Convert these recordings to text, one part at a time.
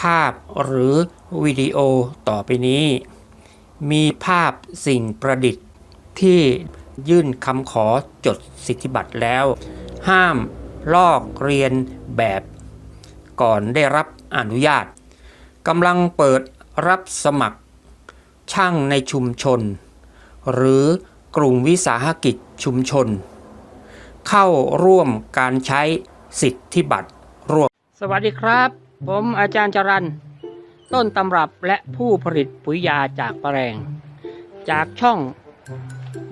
ภาพหรือวิดีโอต่อไปนี้ มีภาพสิ่งประดิษฐ์ที่ยื่นคำขอจดสิทธิบัตรแล้ว ห้ามลอกเรียนแบบก่อนได้รับอนุญาตกำลังเปิดรับสมัคร ช่างในชุมชน หรือกลุ่มวิสาหกิจชุมชน เข้าร่วมการใช้สิทธิบัตรร่วม สวัสดีครับ ผมอาจารย์จรันต้นตำรับและผู้ผลิตปุ๋ยยาจากแประแรงจากช่อง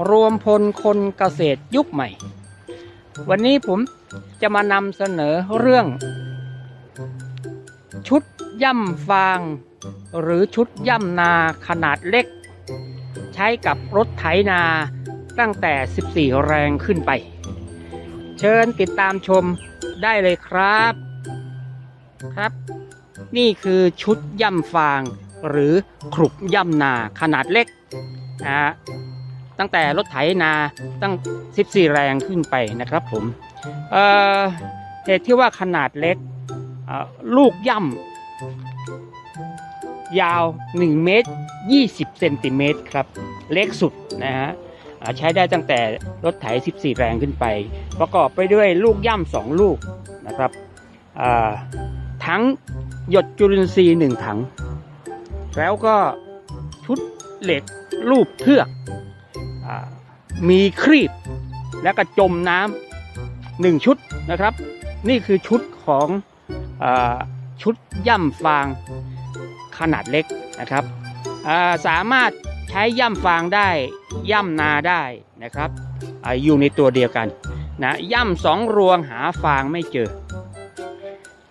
รวมพลคนเกษตรยุคใหม่ วันนี้ผมจะมานำเสนอเรื่อง ชุดย่ำฟาง หรือชุดย่ำนาขนาดเล็ก ใช้กับรถไถนาตั้งแต่ 14 แรงขึ้นไป เชิญติดตามชมได้เลยครับ ครับ นี่คือชุดย่ำฟางหรือขรุบย่ำนาขนาดเล็กนะฮะตั้งแต่รถไถนาตั้ง 14 แรงขึ้นไปนะครับผมเอ่อเหตุที่ว่าขนาดเล็กอ่อลูกย่ำยาว 1 เมตร 20 เซนติเมตรครับ เล็กสุดนะฮะใช้ได้ตั้งแต่รถไถ 14 แรงขึ้นไป ประกอบไปด้วยลูกย่ำสองลูกนะครับอ่า ถังหยดจุลินทรีย์หนึ่งถัง แล้วก็ชุดเหล็กรูปเทือกอมีครีบ แล้วก็จมน้ำหนึ่งชุดนะครับ นี่คือชุดของอชุดย่ำฟางขนาดเล็กนะครับสามารถใช้ย่ำฟางได้ย่ำนาได้นะครับออยู่ในตัวเดียวกันนะย่ำสองรวงหาฟางไม่เจอ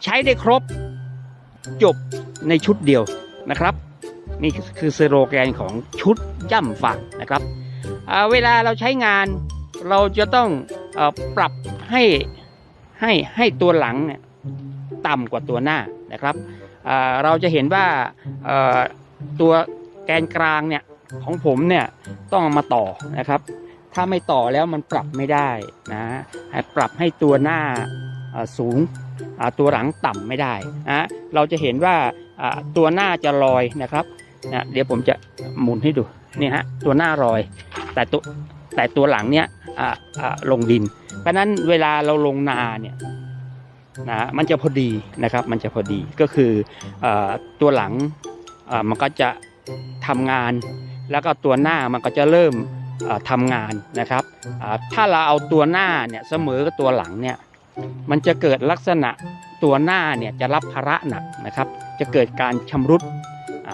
ใช้ได้ครบจบในชุดเดียวนะครับ นี่คือสโลแกนของชุดย่ำฟางนะครับเวลาเราใช้งานเราจะต้องอปรับให้ให้ให้ตัวหลังเนี่ยต่ำกว่าตัวหน้านะครับเราจะเห็นว่าตัวแกนกลางเนี่ยของผมเนี่ยต้องมาต่อนะครับ ถ้าไม่ต่อแล้วมันปรับไม่ได้นะปรับให้ตัวหน้าสูง ตัวหลังต่ำไม่ได้นะเราจะเห็นว่าตัวหน้าจะลอยนะครับนะเดี๋ยวผมจะหมุนให้ดูนี่ฮะตัวหน้าลอย แต่ตัวแต่ตัวหลังเนี่ยลงดิน เพราะนั้นเวลาเราลงนาเนี่ยนะมันจะพอดีนะครับมันจะพอดีก็คืออตัวหลังมันก็จะทำงาน แล้วก็ตัวหน้ามันก็จะเริ่มทำงานนะครับถ้าเราเอาตัวหน้าเนี่ยเสมอกับตัวหลังเนี่ย มันจะเกิดลักษณะตัวหน้าเนี่ยจะรับภาระหนักนะครับ จะเกิดการชำรุด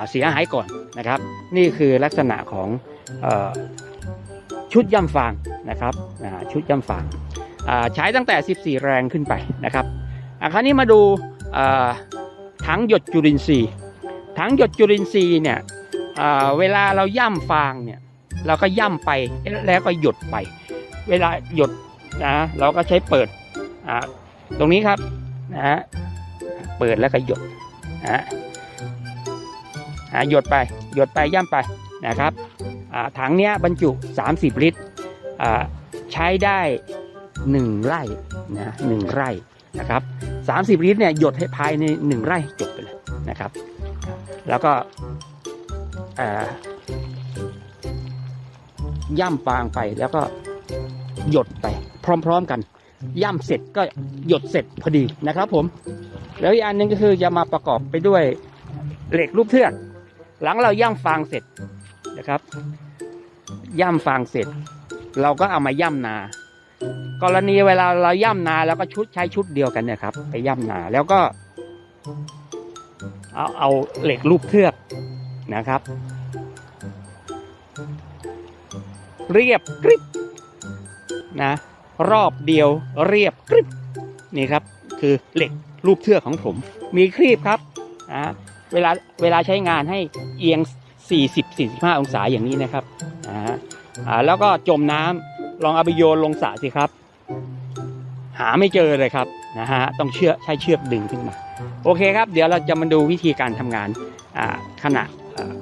เสียหายก่อนนะครับ นี่คือลักษณะของออชุดย่ำฟางนะครับชุดย่ำฟางใช้ตั้งแต่ 14 แรงขึ้นไปนะครับคราวนี้มาดูถังหยดจุลินทรีย์ถังหยดจุลินทรีย์เนี่ยเวลาเราย่ำฟางเนี่ยเราก็ย่ำไปแล้วก็หยดไป เวลาหยดนะเราก็ใช้เปิด อ่าตรงนี้ครับนะฮะเปิดแล้วก็หยดนะฮะหยดไปหยดไปย่ำไปนะครับถังเนี้ยบรรจุ 30 ลิตรใช้ได้ 1 ไร่นะหนึ่งไร่นะครับ30 ลิตรเนี่ยหยดให้ภายใน 1 ไร่จบไปเลยนะครับ แล้วก็ย่ำฟางไปแล้วก็หยดไปพร้อม ๆกัน ย่ำเสร็จก็หยดเสร็จพอดีนะครับ ผม แล้วอีกอันหนึงก็คือจะมาประกอบไปด้วยเหล็กรูปเทือก หลังเราย่ำฟางเสร็จนะครับ ย่ำฟางเสร็จ เราก็เอามาย่ำนา กรณีเวลาเราย่ำนาแล้วก็ชุดใช้ชุดเดียวกันเนี่ยครับไปย่ำนาแล้วก็ เอาเอาเหล็กรูปเทือกนะครับ เรียบกริบนะ รอบเดียวเรียบกริบนี่ครับคือเหล็กรูปเทือกของผม มีครีบครับนะเวลาเวลาใช้งานให้เอียง 40-45 องศาอย่างนี้นะครับนะฮะอ่าแล้วก็จมน้ำลองเอาไปโยนลงสระสิครับ หาไม่เจอเลยครับนะฮะต้องเชือกใช้เชือกดึงขึ้นมา โอเคครับ เดี๋ยวเราจะมาดูวิธีการทำงานอ่าขณะ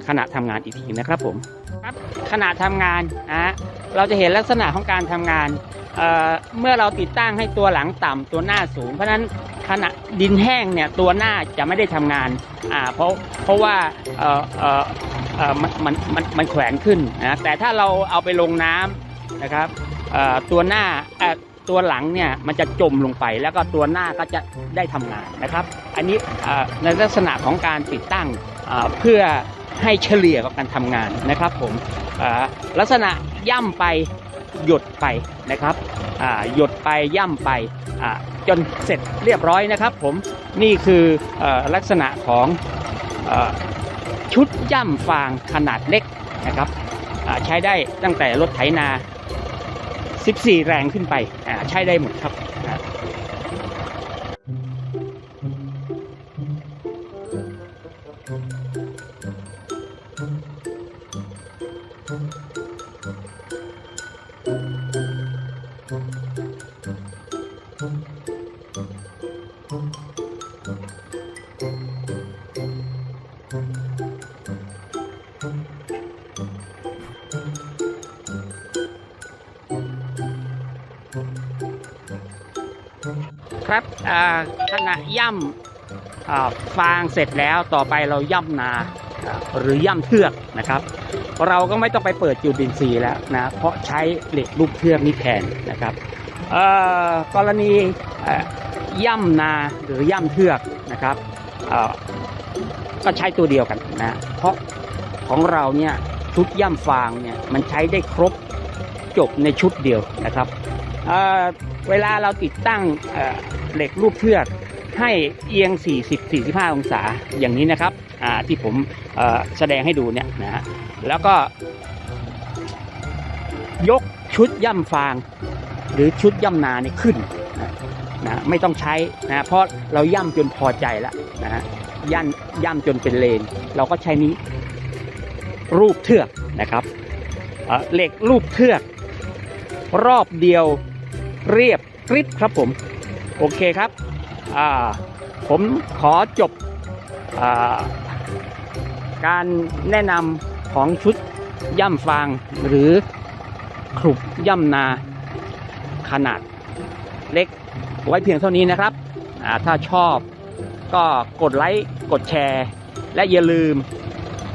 ขณะทำงานอีกทีนะครับผมครับขณะทำงานนะฮะเราจะเห็นลักษณะของการทำงานเอ่อเมื่อเราติดตั้งให้ตัวหลังต่ำตัวหน้าสูง เพราะฉะนั้นขขณะดินแห้งเนี่ยตัวหน้าจะไม่ได้ทำงานอ่าเพราะเพราะว่าเอ่อเอ่อเอ่อมันมันมันมันแขวนขึ้นนะแต่ถ้าเราเอาไปลงน้ำนะครับเอ่อตัวหน้าเอ่อตัวหลังเนี่ยมันจะจมลงไปแล้วก็ตัวหน้าก็จะได้ทำงานนะครับ อันนี้เอ่อในลักษณะของการติดตั้งอ่าเพื่อ ให้เฉลี่ยกับการทำงานนะครับผมลักษณะย่ำไปหยดไปนะครับหยดไปย่ำไปจนเสร็จเรียบร้อยนะครับผมนี่คืออลักษณะของอชุดย่ำฟางขนาดเล็กนะครับใช้ได้ตั้งแต่รถไถนา 14 แรงขึ้นไปใช้ได้หมดครับ ครับอ่าขณะย่ำฟางเสร็จแล้วต่อไปเราย่ำนา หรือย่ำเทือกนะครับ เราก็ไม่ต้องไปเปิดจุดดินทรีย์แล้วนะเพราะใช้เหล็กลูกเทือกนี้แทนนะครับกรณีเอ่อย่ำนาหรือย่ำเทือกนะครับก็ใช้ตัวเดียวกันนะเพราะของเราเนี่ยชุดย่ำฟางเนี่ยมันใช้ได้ครบจบในชุดเดียวนะครับเเวลาเราติดตั้งเอ่อเหล็กลูกเทือก ให้เอียง 40-45 องศาอย่างนี้นะครับที่ผมแสดงให้ดูเนี่ยนะฮะแล้วก็ ยกชุดย่ำฟาง หรือชุดย่ำนาเนี่ยขึ้นนะไม่ต้องใช้นะเพราะเราย่ำจนพอใจแล้วนะฮะย่ำย่ำจนเป็นเลน เราก็ใช้นี้รูปเทือกนะครับเหล็กรูปเทือก รอบเดียวเรียบกริบครับผม โอเคครับ ผมขอจบอการแนะนำของชุดย่ำฟางหรือขลุกย่ำนาขนาดเล็กไว้เพียงเท่านี้นะครับ ถ้าชอบก็กดไลค์ กดแชร์ และอย่าลืม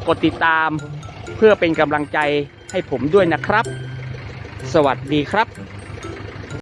กดติดตามเพื่อเป็นกำลังใจให้ผมด้วยนะครับ สวัสดีครับ